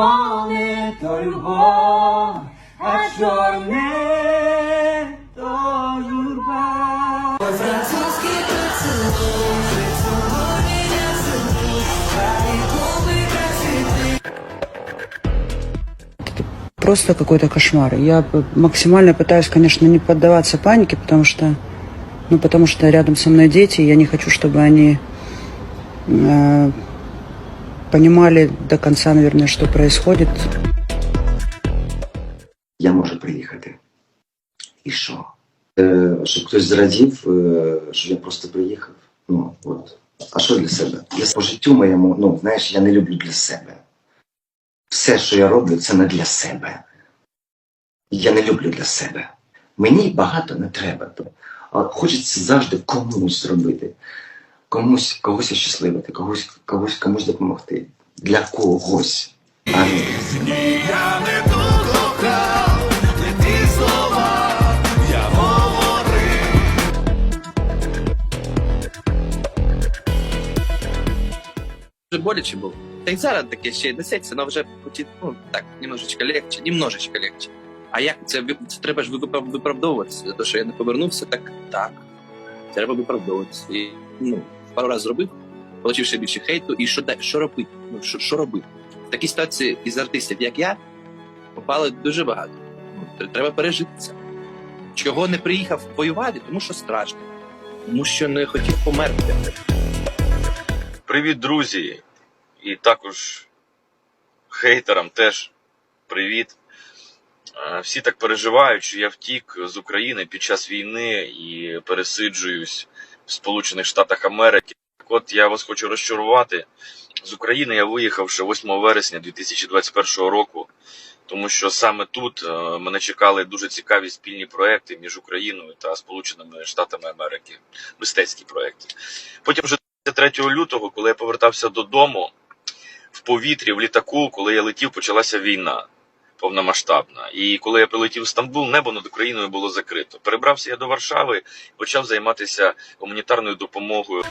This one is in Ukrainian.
червоне то любов, а чорне то журба. Французький поцілунок, поцілуй мене целуй, хай губи красиві. просто какой-то кошмар. Я п- максимально пытаюсь, конечно, не поддаваться панике, потому что, ну, потому что рядом со мной дети, и я не хочу, чтобы они э, понимали до конца, наверное, что происходит. я можу приїхати. І що? Е, щоб хтось зрадів, е, що я просто приїхав. Ну, от. А що для себе? Я по життю моєму, ну, знаєш, я не люблю для себе. Все, що я роблю, це не для себе. Я не люблю для себе. Мені багато не треба. А хочеться завжди комусь зробити. Комусь, когось щасливити, когось, когось комусь допомогти. Для когось. А не. Я не ту не ті слова, я говорив. Дуже боляче було. Та й зараз таке ще й несеться, але вже поті- ну, так, немножечко легче, немножечко легче. А як це, ви- це треба ж випра- виправдовуватися? За те, що я не повернувся, так так. Треба виправдовуватися. І ну, пару разів зробив, отримав ще більше хейту, і що, що робити? Ну, що, що робити? В такій ситуації із артистів, як я, попало дуже багато. Ну, Треба пережити це. Чого не приїхав воювати? Тому що страшно. Тому що не хотів померти. Привіт, друзі! І також хейтерам теж привіт. Всі так переживають, що я втік з України під час війни і пересиджуюсь в Сполучених Штатах Америки. Так от я вас хочу розчарувати. З України я виїхав ще 8 вересня 2021 року, тому що саме тут е, мене чекали дуже цікаві спільні проекти між Україною та Сполученими Штатами Америки, мистецькі проекти. Потім вже 3 лютого, коли я повертався додому, в повітрі, в літаку, коли я летів, почалася війна повномасштабна. І коли я прилетів в Стамбул, небо над Україною було закрито. Перебрався я до Варшави почав займатися гуманітарною допомогою.